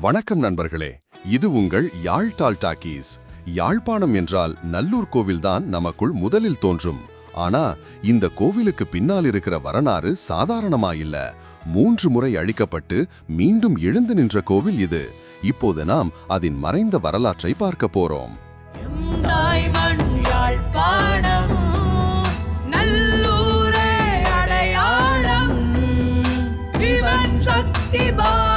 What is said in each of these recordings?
வணக்கம் நண்பர்களே இது உங்கள் யாழ் டால் டாக்கீஸ். யாழ்ப்பாணம் என்றால் நல்லூர் கோவில்தான் நமக்குள் முதலில் தோன்றும். ஆனா இந்த கோவிலுக்கு பின்னால் இருக்கிற வரலாறு சாதாரணமா இல்ல. மூன்று முறை அழிக்கப்பட்டு மீண்டும் எழுந்து நின்ற கோவில் இது. இப்போது நாம் அதன் மறைந்த வரலாற்றை பார்க்க போறோம். நல்லூரே அடையாளம். சக்தி பா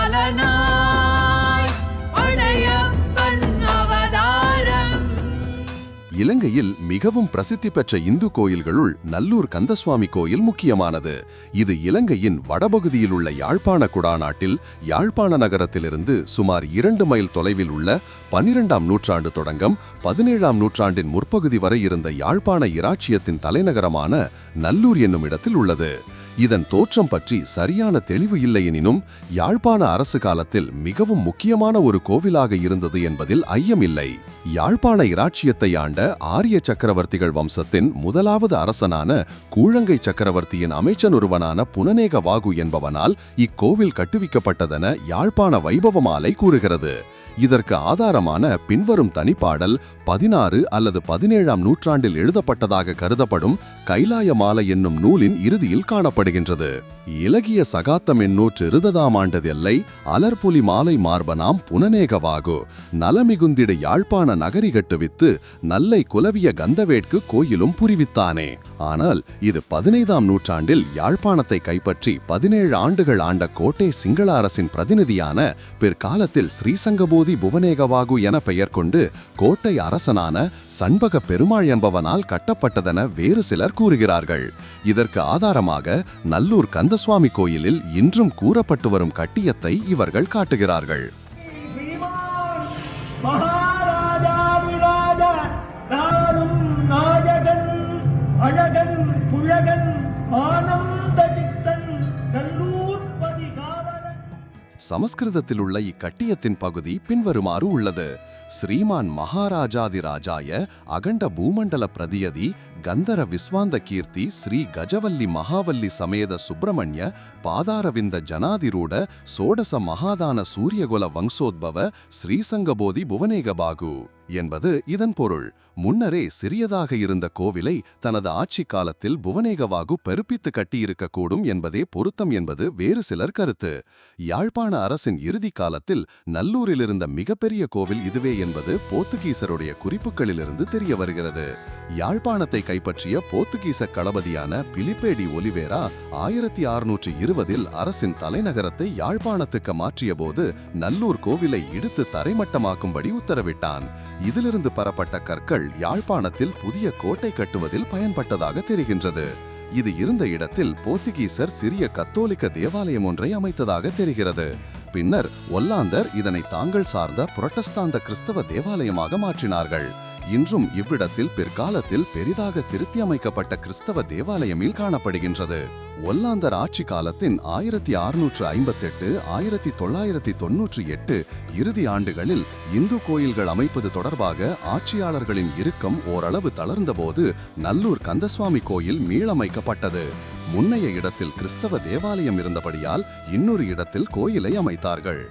இலங்கையில் மிகவும் பிரசித்தி பெற்ற இந்து கோயில்களுள் நல்லூர் கந்தசுவாமி கோயில் முக்கியமானது. இது இலங்கையின் வடபகுதியில் உள்ள யாழ்ப்பாண குடாநாட்டில் யாழ்ப்பாண நகரத்திலிருந்து சுமார் இரண்டு மைல் தொலைவில் உள்ள பன்னிரெண்டாம் நூற்றாண்டு தொடங்கம் பதினேழாம் நூற்றாண்டின் முற்பகுதி வரை இருந்த யாழ்ப்பாண இராச்சியத்தின் தலைநகரமான நல்லூர் என்னும் இடத்தில் உள்ளது. இதன் தோற்றம் பற்றி சரியான தெளிவு இல்லையெனினும் யாழ்ப்பாண அரசு காலத்தில் மிகவும் முக்கியமான ஒரு கோவிலாக இருந்தது என்பதில் ஐயமில்லை. யாழ்ப்பாண இராச்சியத்தை ஆண்ட ஆரிய சக்கரவர்த்திகள் வம்சத்தின் முதலாவது அரசனான கூழங்கை சக்கரவர்த்தியின் அமைச்சன் ஒருவனான புனநேக வாகு என்பவனால் இக்கோவில் கட்டுவிக்கப்பட்டதென யாழ்ப்பாண வைபவமாலை கூறுகிறது. இதற்கு ஆதாரமான பின்வரும் தனிப்பாடல் பதினாறு அல்லது பதினேழாம் நூற்றாண்டில் எழுதப்பட்டதாக கருதப்படும் கைலாய மாலை என்னும் நூலின் இறுதியில் காணப்படுகின்றது. இலகிய சகாத்தம் எண்ணூற்று இருததாம் ஆண்டதெல்லை அலர்புலி மாலை மார்பனாம் புனநேகவாகு. நலமிகுந்திட யாழ்ப்பாண நகரி கட்டுவித்து நல்லை குலவிய கந்தவேட்கு கோயிலும் புரிவித்தானே. ஆனால் இது பதினைந்தாம் நூற்றாண்டில் யாழ்ப்பாணத்தை கைப்பற்றி பதினேழு ஆண்டுகள் ஆண்ட கோட்டை சிங்கள அரசின் பிரதிநிதியான பிற்காலத்தில் ஸ்ரீசங்கபூர் ஸ்ரீசங்கபோதி புவனேகவாகு என பெயர் கொண்டு கோட்டை அரசனான சண்பக பெருமாள் என்பவனால் கட்டப்பட்டதென வேறு சிலர் கூறுகிறார்கள். இதற்கு ஆதாரமாக நல்லூர் கந்தசுவாமி கோயிலில் இன்றும் கூறப்பட்டு வரும் கட்டியத்தை இவர்கள் காட்டுகிறார்கள். அழகன் புழகன் ஆனம் சமஸ்கிருதத்தில் உள்ள இக்கட்டியத்தின் பகுதி பின்வருமாறு உள்ளது. ஸ்ரீமான் மகாராஜாதிராஜாய அகண்ட பூமண்டல பிரதியதி கந்தர விஸ்வாந்த கீர்த்தி ஸ்ரீ கஜவல்லி மகாவல்லி சமேத சுப்பிரமணிய பாதாரவிந்த ஜனாதிரூட சோடச மகாதான சூரியகுல வம்சோத்பவ ஸ்ரீசங்கபோதி புவனேகபாகு. என்பது இதன் பொருள். முன்னரே சிறியதாக இருந்த கோவிலை தனது ஆட்சி காலத்தில் புவனேகவாகு பெருப்பித்து கட்டியிருக்கக்கூடும் என்பதே பொருத்தம் என்பது வேறு சிலர் கருத்து. யாழ்ப்பாண அரசின் இறுதி காலத்தில் நல்லூரில் இருந்த மிகப்பெரிய கோவில் இதுவே என்பது போர்த்துகீசருடைய குறிப்புகளிலிருந்து தெரிய வருகிறது. யாழ்ப்பாணத்தை கைப்பற்றிய போத்துகீச களபதியான பிலிப்பேடி ஒலிவேரா ஆயிரத்தி அறுநூற்று இருபதில் அரசின் தலைநகரத்தை யாழ்ப்பாணத்துக்கு மாற்றியபோது நல்லூர் கோவிலை இடித்து தரைமட்டமாக்கும்படி உத்தரவிட்டான். இதிலிருந்து பெறப்பட்ட கற்கள் யாழ்ப்பாணத்தில் புதிய கோட்டை கட்டுவதில் பயன்பட்டதாக தெரிகின்றது. இது இருந்த இடத்தில் போர்த்துகீசர் சிறிய கத்தோலிக்க தேவாலயம் ஒன்றை அமைத்ததாக தெரிகிறது. பின்னர் ஒல்லாந்தர் இதனை தாங்கள் சார்ந்த புரட்டஸ்தாந்த கிறிஸ்தவ தேவாலயமாக மாற்றினார்கள். இன்றும் இவ்விடத்தில் பிற்காலத்தில் பெரிதாக திருத்தி அமைக்கப்பட்ட கிறிஸ்தவ தேவாலயமில் காணப்படுகின்றது. ஒல்லாந்தர் ஆட்சி காலத்தின் ஆயிரத்தி அறுநூற்று ஐம்பத்தெட்டு ஆயிரத்தி தொள்ளாயிரத்தி தொன்னூற்றி எட்டு இறுதி ஆண்டுகளில் இந்து கோயில்கள் அமைப்பது தொடர்பாக ஆட்சியாளர்களின் இறுக்கம் ஓரளவு தளர்ந்தபோது நல்லூர் கந்தசுவாமி கோயில் மீளமைக்கப்பட்டது. முன்னைய இடத்தில் கிறிஸ்தவ தேவாலயம் இருந்தபடியால் இன்னொரு இடத்தில் கோயிலை அமைத்தார்கள்.